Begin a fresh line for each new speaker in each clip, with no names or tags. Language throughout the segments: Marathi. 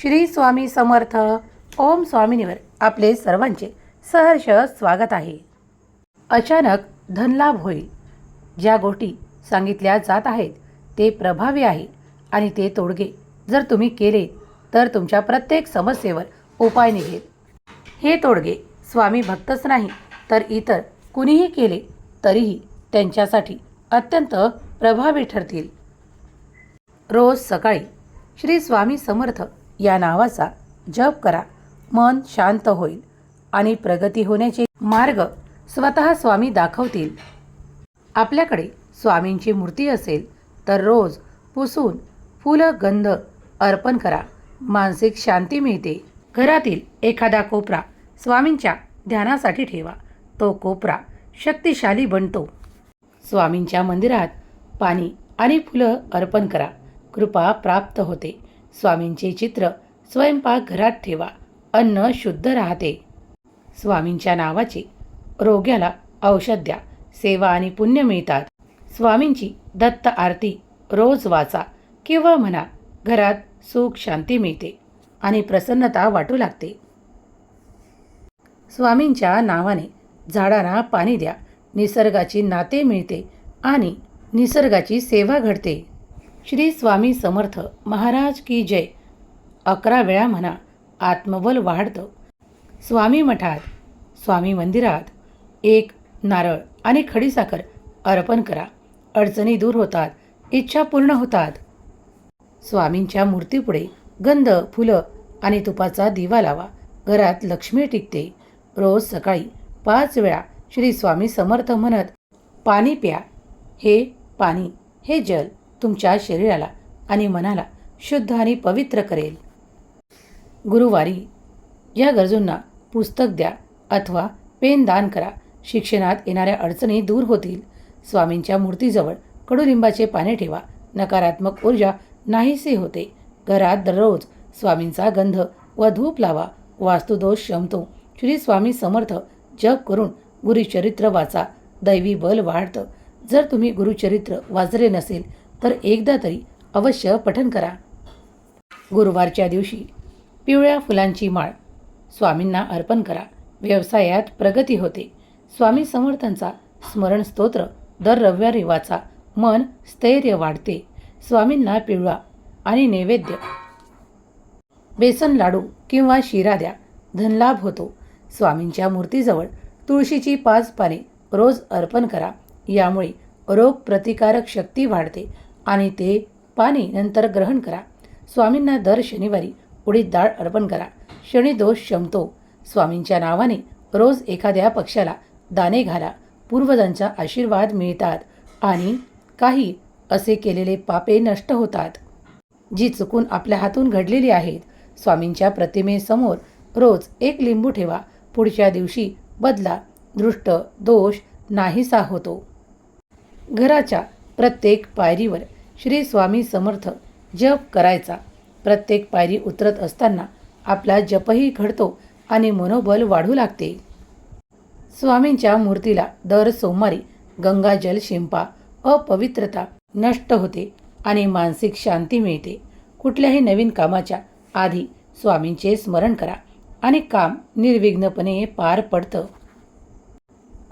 श्री स्वामी समर्थ. ओम स्वामिनीवर आपले सर्वांचे सहर्ष स्वागत आहे. अचानक धनलाभ होईल. ज्या गोष्टी सांगितल्या जात आहेत ते प्रभावी आहे आणि ते तोडगे. जर तुम्ही केले तर तुमच्या प्रत्येक समस्येवर उपाय निघेल. हे तोडगे स्वामी भक्तच नाही तर इतर कुणीही केले तरीही त्यांच्यासाठी अत्यंत प्रभावी ठरतील. रोज सकाळी श्री स्वामी समर्थ या नावाचा जप करा. मन शांत होईल आणि प्रगती होण्याचे मार्ग स्वतः स्वामी दाखवतील. आपल्याकडे स्वामींची मूर्ती असेल तर रोज पुसून फुलं गंध अर्पण करा. मानसिक शांती मिळते. घरातील एखादा कोपरा स्वामींच्या ध्यानासाठी ठेवा. तो कोपरा शक्तिशाली बनतो. स्वामींच्या मंदिरात पाणी आणि फुलं अर्पण करा. कृपा प्राप्त होते. स्वामींचे चित्र स्वयंपाक घरात ठेवा अन्न शुद्ध राहते. स्वामींच्या नावाचे रोग्याला औषध द्या सेवा आणि पुण्य मिळतात. स्वामींची दत्त आरती रोज वाचा किंवा म्हणा घरात सुख शांती मिळते आणि प्रसन्नता वाटू लागते. स्वामींच्या नावाने झाडांना पाणी द्या निसर्गाची नाते मिळते आणि निसर्गाची सेवा घडते. श्री स्वामी समर्थ महाराज की जय. अकरा वेळा म्हणा आत्मबल वाढतं. स्वामी मठात स्वामी मंदिरात एक नारळ आणि खडीसाखर अर्पण करा. अडचणी दूर होतात इच्छा पूर्ण होतात. स्वामींच्या मूर्तीपुढे गंध फुलं आणि तुपाचा दिवा लावा. घरात लक्ष्मी टिकते. रोज सकाळी पाच वेळा श्री स्वामी समर्थ म्हणत पाणी प्या. हे पाणी हे जल. तुमच्या शरीराला आणि मनाला शुद्ध आणि पवित्र करेल. गुरुवारी या गरजूंना पुस्तक द्या अथवा पेन दान करा. शिक्षणात येणाऱ्या अडचणी दूर होतील. स्वामींच्या मूर्तीजवळ कडुलिंबाचे पाने ठेवा. नकारात्मक ऊर्जा नाहीसे होते. घरात दररोज स्वामींचा गंध व धूप लावा. वास्तुदोष शमतो. श्री स्वामी समर्थ जप करून गुरुचरित्र वाचा. दैवी बल वाढतं. जर तुम्ही गुरुचरित्र वाचले नसेल तर एकदा तरी अवश्य पठन करा. गुरुवारच्या दिवशी पिवळ्या फुलांची माळ. स्वामींना अर्पण करा. व्यवसायात प्रगती होते. स्वामी समर्थांचा स्मरण स्तोत्र दर रविवारी वाचा. मन स्थैर्य वाढते. स्वामींना पिवळा आणि नैवेद्य. बेसन लाडू किंवा शिरा द्या. धनलाभ होतो. स्वामींच्या मूर्तीजवळ तुळशीची पाच पाने रोज अर्पण करा. यामुळे रोग प्रतिकारक शक्ती वाढते. आणि ते पाणी नंतर ग्रहण करा. स्वामींना दर शनिवारी उडीद डाळ अर्पण करा. शनिदोष शमतो. स्वामींच्या नावाने रोज एखाद्या पक्षाला दाणे घाला. पूर्वजांचा आशीर्वाद मिळतात आणि काही असे केलेले पापे नष्ट होतात. जी चुकून आपल्या हातून घडलेली आहेत स्वामींच्या प्रतिमेसमोर रोज एक लिंबू ठेवा. पुढच्या दिवशी बदला दृष्ट दोष नाहीसा होतो. घराच्या प्रत्येक पायरीवर श्री स्वामी समर्थ जप करायचा. प्रत्येक पायरी उतरत असताना आपला जपही घडतो आणि मनोबल वाढू लागते. स्वामींच्या मूर्तीला दर सोमवारी गंगाजल शिंपा अपवित्रता नष्ट होते आणि मानसिक शांती मिळते. कुठल्याही नवीन कामाच्या आधी स्वामींचे स्मरण करा आणि काम निर्विघ्नपणे पार पडतं.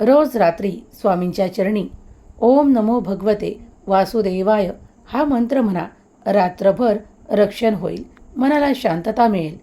रोज रात्री स्वामींच्या चरणी ओम नमो भगवते वासुदेवाय. हा मंत्र म्हणा रात्रभर रक्षण होईल. मनाला शांतता मिळेल.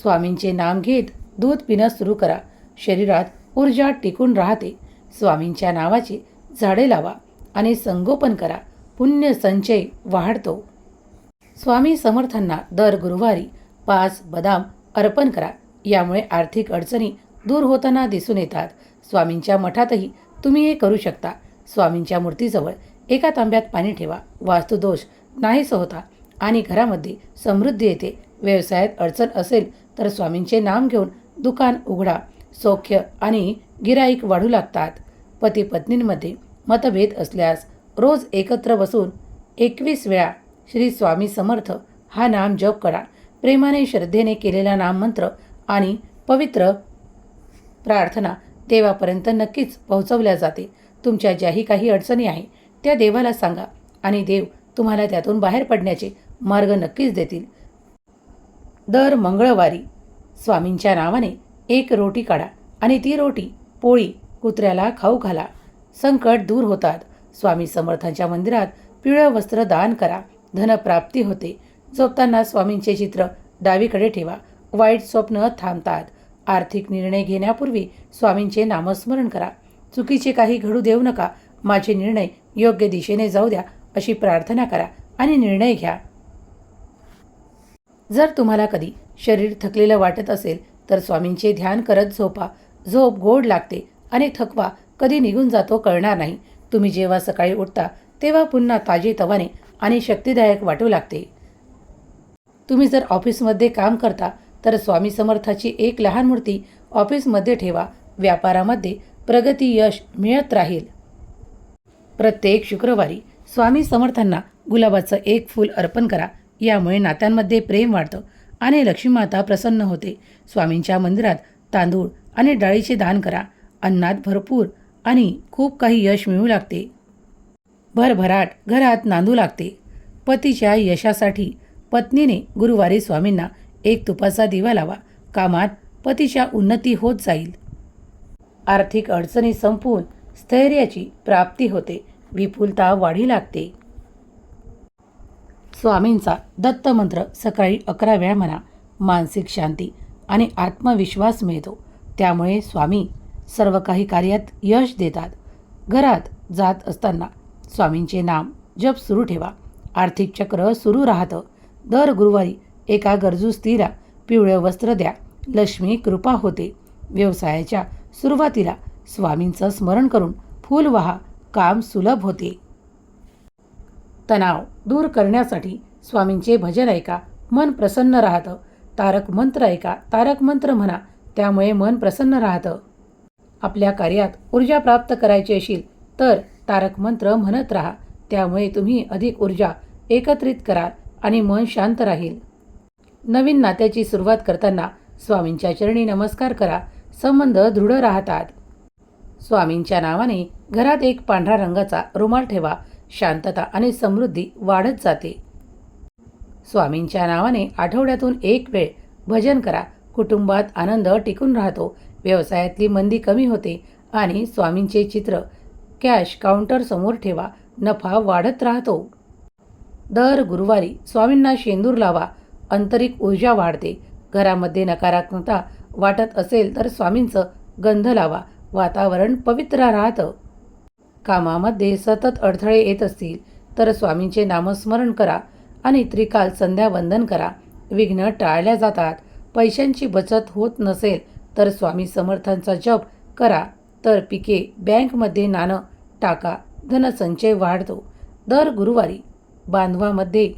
स्वामींचे नाम घेत दूध पिणं सुरू करा. शरीरात ऊर्जा टिकून राहते. स्वामींच्या नावाची झाडे लावा आणि संगोपन करा. पुण्य संचय वाढतो. स्वामी समर्थांना दर गुरुवारी पाच बदाम अर्पण करा. यामुळे आर्थिक अडचणी दूर होताना दिसून येतात. स्वामींच्या मठातही तुम्ही हे करू शकता. स्वामींच्या मूर्तीजवळ एका तांब्यात पाणी ठेवा. वास्तुदोष नाहीस होता. आणि घरामध्ये समृद्धी येते. व्यवसायात अडचण असेल तर स्वामींचे नाम घेऊन दुकान उघडा. सौख्य आणि गिराईक वाढू लागतात. पती पत्नींमध्ये मतभेद असल्यास रोज एकत्र बसून एकवीस वेळा श्री स्वामी समर्थ हा नाम जप करा. प्रेमाने श्रद्धेने केलेला नाममंत्र आणि पवित्र प्रार्थना देवापर्यंत नक्कीच पोहोचवल्या जाते. तुमच्या ज्याही काही अडचणी आहे त्या देवाला सांगा आणि देव तुम्हाला त्यातून बाहेर पडण्याचे मार्ग नक्कीच देतील. दर मंगळवारी स्वामींच्या नावाने एक रोटी काढा आणि ती रोटी पोळी कुत्र्याला खाऊ घाला. संकट दूर होतात. स्वामी समर्थांच्या मंदिरात पिवळं वस्त्र दान करा. धनप्राप्ती होते. झोपताना स्वामींचे चित्र डावीकडे ठेवा. वाईट स्वप्न थांबतात. आर्थिक निर्णय घेण्यापूर्वी स्वामींचे नामस्मरण करा. चुकीचे काही घडू देऊ नका. माझे निर्णय योग्य दिशेने जाऊ द्या अशी प्रार्थना करा आणि निर्णय घ्या. जर तुम्हाला कधी शरीर थकलेलं वाटत असेल तर स्वामींचे ध्यान करत झोपा. झोप गोड लागते आणि थकवा कधी निघून जातो कळणार नाही. तुम्ही जेव्हा सकाळी उठता तेव्हा पुन्हा ताजे तवाने आणि शक्तिदायक वाटू लागते. तुम्ही जर ऑफिसमध्ये काम करता तर स्वामी समर्थाची एक लहान मूर्ती ऑफिसमध्ये ठेवा. व्यापारामध्ये प्रगती यश मिळत राहील. प्रत्येक शुक्रवारी स्वामी समर्थांना गुलाबाचं एक फूल अर्पण करा. यामुळे नात्यांमध्ये प्रेम वाढतं आणि लक्ष्मीमाता प्रसन्न होते. स्वामींच्या मंदिरात तांदूळ आणि डाळीचे दान करा. अन्नात भरपूर आणि खूप काही यश मिळू लागते. भरभराट घरात नांदू लागते. पतीच्या यशासाठी पत्नीने गुरुवारी स्वामींना एक तुपाचा दिवा लावा. कामात पतीच्या उन्नती होत जाईल. आर्थिक अडचणी संपवून स्थैर्याची प्राप्ती होते. विपुलता वाढी लागते. स्वामींचा दत्त मंत्र सकाळी अकरा वेळा म्हणा. मानसिक शांती आणि आत्मविश्वास मिळतो. त्यामुळे स्वामी सर्व काही कार्यात यश देतात. घरात जात असताना स्वामींचे नाम जप सुरू ठेवा. आर्थिक चक्र सुरू राहतं. दर गुरुवारी एका गरजू स्त्रीला पिवळं वस्त्र द्या. लक्ष्मी कृपा होते. व्यवसायाच्या सुरुवातीला स्वामींचं स्मरण करून फूल व्हा काम सुलभ होते. तणाव दूर करण्यासाठी स्वामींचे भजन ऐका मन प्रसन्न राहतं. तारक मंत्र ऐका तारक मंत्र म्हणा त्यामुळे मन प्रसन्न राहतं. आपल्या कार्यात ऊर्जा प्राप्त करायची असेल तर तारक मंत्र म्हणत राहा. त्यामुळे तुम्ही अधिक ऊर्जा एकत्रित कराल आणि मन शांत राहील. नवीन नात्याची सुरुवात करताना स्वामींच्या चरणी नमस्कार करा. संबंध दृढ राहतात. स्वामींच्या नावाने घरात एक पांढरा रंगाचा रुमाल ठेवा शांतता आणि समृद्धी वाढत जाते. स्वामींच्या नावाने आठवड्यातून एक वेळ भजन करा कुटुंबात आनंद टिकून राहतो व्यवसायातली मंदी कमी होते आणि स्वामींचे चित्र कॅश काउंटर समोर ठेवा नफा वाढत राहतो. दर गुरुवारी स्वामींना शेंदूर लावा आंतरिक ऊर्जा वाढते घरामध्ये नकारात्मकता वाटत असेल तर स्वामींचं गंध लावा. वातावरण पवित्र राहतं. कामामध्ये सतत अडथळे येत असतील तर स्वामींचे नामस्मरण करा आणि त्रिकाल संध्यावंदन करा. विघ्न टाळल्या जातात. पैशांची बचत होत नसेल तर स्वामी समर्थांचा जप करा. तर पिके बँकमध्ये नाणं टाका. धनसंचय वाढतो. दर गुरुवारी बांधवामध्ये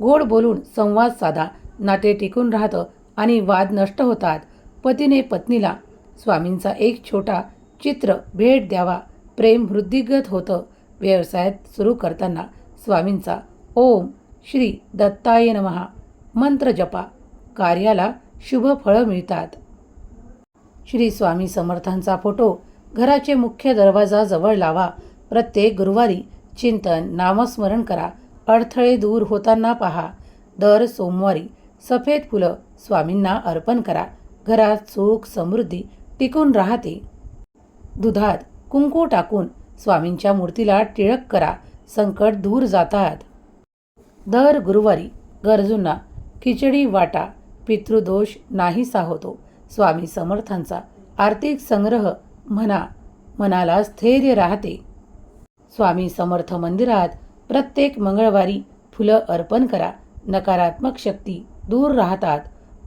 गोड बोलून संवाद साधा. नाते टिकून राहतं. आणि वाद नष्ट होतात. पतीने पत्नीला स्वामींचा एक छोटा चित्र भेट द्यावा प्रेम वृद्धिगत होतं. व्यवसायात सुरू करताना स्वामींचा ओम श्री दत्ताय नमहा मंत्र जपा. कार्याला शुभ फळं मिळतात. श्री स्वामी समर्थांचा फोटो घराचे मुख्य दरवाजाजवळ लावा. प्रत्येक गुरुवारी चिंतन नामस्मरण करा. अडथळे दूर होताना पहा. दर सोमवारी सफेद फुलं स्वामींना अर्पण करा. घरात सुख समृद्धी टिकून राहते. दुधात कुंकू टाकून स्वामींच्या मूर्तीला टिळक करा. संकट दूर जातात. दर गुरुवारी गरजूंना खिचडी वाटा पितृदोष नाहीसा होतो. स्वामी समर्थांचा आर्थिक संग्रह म्हणा मनाला स्थैर्य राहते. स्वामी समर्थ मंदिरात प्रत्येक मंगळवारी फुलं अर्पण करा. नकारात्मक शक्ती दूर राहतात.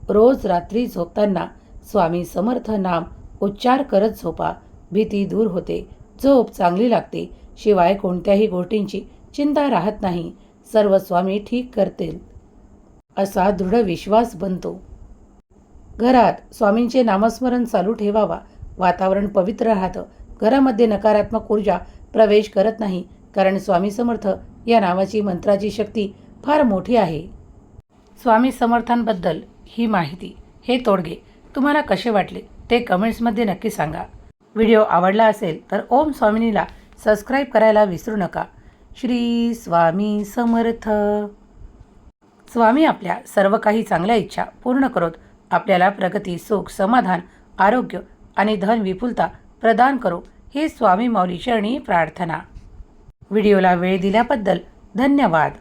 रोज रात्री झोपताना स्वामी समर्थ नाम उच्चार करत झोपा. भीती दूर होते. झोप चांगली लागते. शिवाय कोणत्याही गोष्टींची चिंता राहत नाही. सर्व स्वामी ठीक करतील. असा दृढ विश्वास बनतो. घरात स्वामींचे नामस्मरण चालू ठेवावा. वातावरण पवित्र राहतं. घरामध्ये नकारात्मक ऊर्जा प्रवेश करत नाही. कारण स्वामी समर्थ या नावाची मंत्राची शक्ती फार मोठी आहे. स्वामी समर्थांबद्दल ही माहिती. हे तोडगे तुम्हाला कसे वाटले ते कमेंट्समध्ये नक्की सांगा. व्हिडिओ आवडला असेल तर ओम स्वामिनीला सबस्क्राईब करायला विसरू नका. श्री स्वामी समर्थ. स्वामी आपल्या सर्व काही चांगल्या इच्छा पूर्ण करोत आपल्याला प्रगती सुख समाधान आरोग्य आणि धन विपुलता प्रदान करो हे स्वामी माऊली चरणी प्रार्थना. व्हिडिओला वेळ दिल्याबद्दल धन्यवाद.